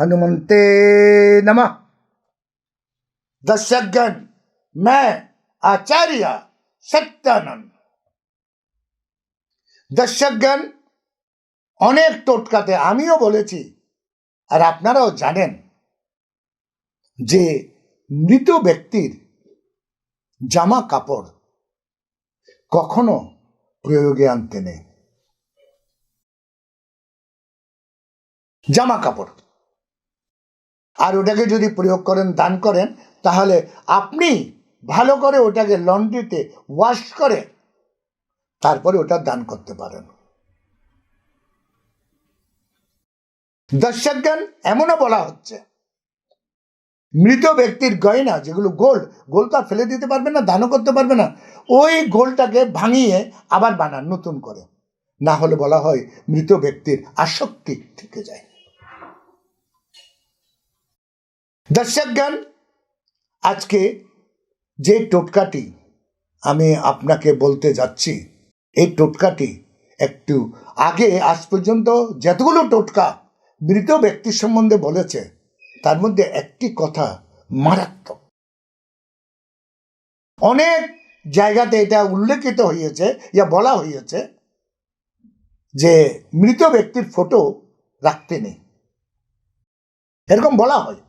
हनुमंते नमः दर्शकगण मैं आचार्य सत्यानंद দর্শকগণ অনেক টোটকাতে আমিও বলেছি আর আপনারাও জানেন যে মৃত ব্যক্তির জামা কাপড় কখনো প্রয়োগে আনতে নেই জামা কাপড় আর ওটাকে যদি প্রয়োগ করেন, দান করেন, তাহলে আপনি ভালো করে ওটাকে লন্ড্রিতে ওয়াশ করে তারপরে ওটা দান করতে পারেন। দর্শকগণ, এমনও বলা হচ্ছে, মৃত ব্যক্তির গয়না, যেগুলো গোল্ড গোল্ড তো ফেলে দিতে পারবে না, দানও করতে পারবে না, ওই গোলটাকে ভাঙিয়ে আবার বানান নতুন করে। না হলে বলা হয় মৃত ব্যক্তির আসক্তি থেকে যায়। দর্শকগণ আজকে যে টোটকাটি আমি আপনাকে বলতে যাচ্ছি, এই টোটকাটি একটু আগে, আজ পর্যন্ত যতগুলো টোটকা মৃত ব্যক্তির সম্বন্ধে বলেছে, তার মধ্যে একটি কথা মারাত্মক। অনেক জায়গাতে এটা উল্লেখিত হয়েছে, ইয়া বলা হয়েছে যে মৃত ব্যক্তির ফটো রাখতে নেই। এরকম বলা হয়।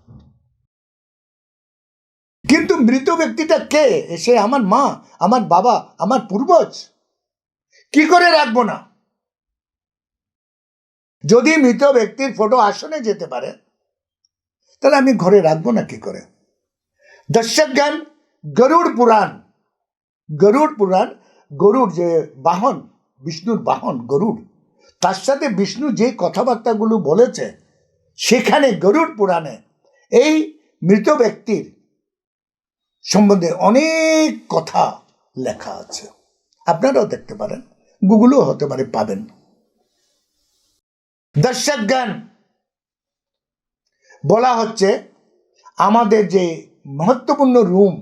কিন্তু মৃত ব্যক্তিটা কে? সে আমার মা, আমার বাবা, আমার পূর্বজ। কি করে রাখব না? যদি মৃত ব্যক্তির ফটো আসনে যেতে পারে, তাহলে আমি ঘরে রাখব না কি করে? দর্শক গরুড় পুরাণ গরুড় পুরাণ, গরুড় যে বাহন, বিষ্ণুর বাহন, গরুড়, তার সাথে বিষ্ণু যে কথাবার্তাগুলো বলেছে, সেখানে গরুড় পুরাণে এই মৃত ব্যক্তির সম্বন্ধে অনেক কথা লেখা আছে। আপনারাও দেখতে পারেন, গুগলও হতে পারে পাবেন। দর্শক জ্ঞান বলা হচ্ছে আমাদের যে মহত্বপূর্ণ রুম,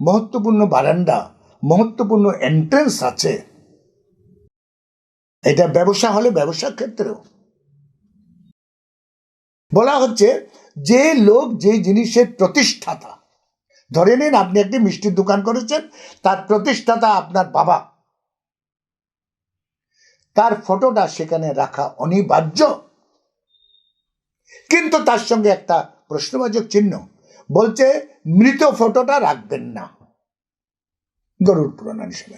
মহত্বপূর্ণ বারান্দা, মহত্বপূর্ণ এন্ট্রেন্স আছে, এটা ব্যবসা হলে ব্যবসার ক্ষেত্রেও। বলা হচ্ছে যে লোক যে জিনিসের প্রতিষ্ঠাতা ধরে নিন আপনি একটি মিষ্টির দোকান করেছেন, তার প্রতিষ্ঠাতা আপনার বাবা। তার ফটোটা সেখানে রাখা অনিবার্য। কিন্তু তার সঙ্গে একটা প্রশ্নবাচক চিহ্ন। বলছে, মৃত ফটোটা রাখবেন না। গরুর পুরাণ হিসেবে।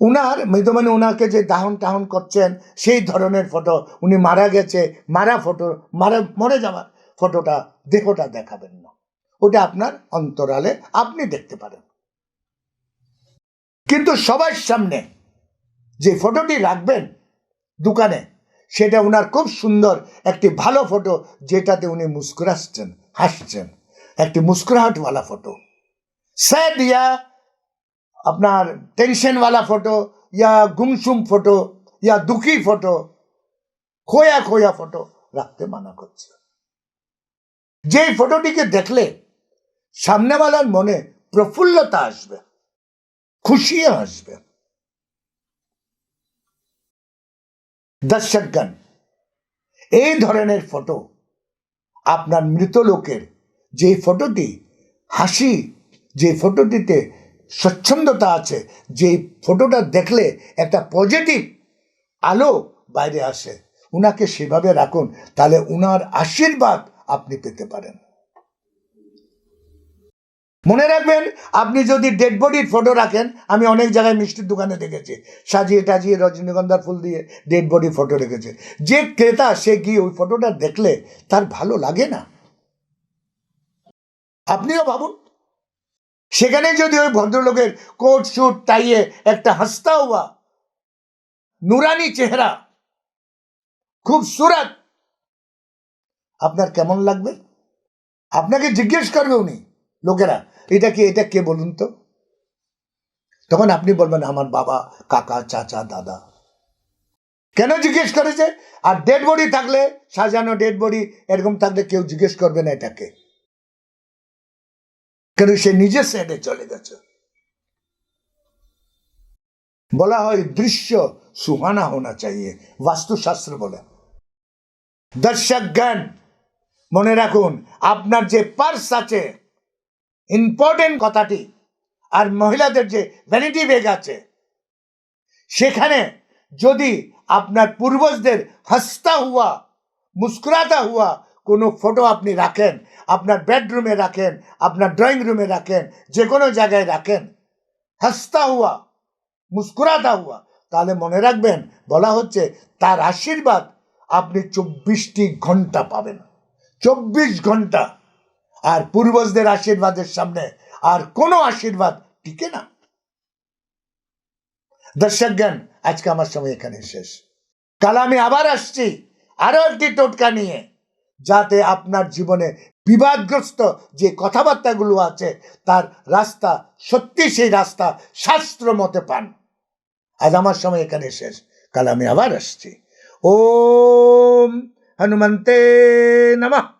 উনার, মৃত মানে উনাকে যে দাহন টাহন করছেন, সেই ধরনের ফটো উনি মারা গেছে, মারা ফটো, মারা, মরে যাওয়ার ফটোটা দেহটা দেখাবেন না। ওটা আপনার অন্তরালে আপনি দেখতে পারেন। কিন্তু সবার সামনে যে ফটোটি রাখবেন দোকানে, সেটা ওনার খুব সুন্দর একটি ভালো ফটো, যেটাতে উনি মুস্কুরাচ্ছেন, হাসছেন। একটি মুস্কুরাহটওয়ালা ফটো। স্যাড ইয়া আপনার টেনশনওয়ালা ফটো, ইয়া গুমসুম ফটো, ইয়া দুঃখী ফটো, খোয়া খোয়া ফটো রাখতে মানা করছে। যেই ফটোটিকে দেখলে সামনেওয়ালার মনে প্রফুল্লতা আসবে খুশি আসবে। দর্শকগণ এই ধরনের ফটো আপনার মৃত লোকের যে ফটোটি, হাসি যে ফটোটিতে স্বচ্ছন্দতা আছে, যে ফটোটা দেখলে একটা পজিটিভ আলো বাইরে আসে, উনাকে সেভাবে রাখুন, তাহলে উনার আশীর্বাদ আপনি পেতে পারেন। মনে রাখবেন, আপনি যদি ডেড বডির ফটো রাখেন, আমি অনেক জায়গায় মিষ্টির দোকানে দেখেছি। সাজিয়ে টাজিয়ে রজনীগন্ধার ফুল দিয়ে ডেড বডির ফটো রেখেছে। যে ক্রেতা, সে গিয়ে ওই ফটোটা দেখলে তার ভালো লাগে না? আপনিও ভাবুন। সেখানে যদি ওই ভদ্রলোকের কোট শুট টাইয়ে একটা হাসতা হওয়া নুরানি চেহারা, খুব সুরাত, আপনার কেমন লাগবে? আপনাকে জিজ্ঞেস করবে উনি। লোকেরা, এটা কি, এটা কে বলুন তো? তখন আপনি বলবেন, আমার বাবা, কাকা, চাচা, দাদা। কেন জিজ্ঞেস করেছে? আর ডেড বডি থাকলে, সাজানো ডেড বডি এরকম থাকলে কেউ জিজ্ঞেস করবে না এটাকে কেন সে নিজের সাইডে চলে গেছে? বলা হয়, দৃশ্য সুহানা হোনা চাইয়ে। বাস্তুশাস্ত্র বলে। দর্শক জ্ঞান মনে রাখুন, আপনার যে পার্স আছে ইম্পর্টেন্ট কথাটি। আর মহিলাদের যে ভ্যানিটি ব্যাগ আছে, সেখানে যদি আপনার পূর্বজদের হাসতা হুয়া, মুস্কুরাতা হুয়া কোনো ফটো আপনি রাখেন, আপনার বেডরুমে রাখেন, আপনার ড্রয়িং রুমে রাখেন যে কোনো জায়গায় রাখেন, হাসতা হুয়া, মুস্কুরাতা হুয়া, তাহলে মনে রাখবেন, বলা হচ্ছে তার আশীর্বাদ আপনি চব্বিশটি ঘণ্টা পাবেন। চব্বিশ ঘণ্টা। আর পূর্বজদের আশীর্বাদের সামনে আর কোনো আশীর্বাদ টিকে না। দর্শক জ্ঞান আজকে আমার সময় এখানে শেষ। কাল আমি আবার আসছি আরও একটি টোটকা নিয়ে, যাতে আপনার জীবনে বিবাদগ্রস্ত যে কথাবার্তাগুলো আছে, তার রাস্তা সত্যি সেই রাস্তা শাস্ত্র মতে পান। আজ আমার সময় এখানে শেষ। কাল আমি আবার আসছি। ওম হনুমন্তে নমঃ।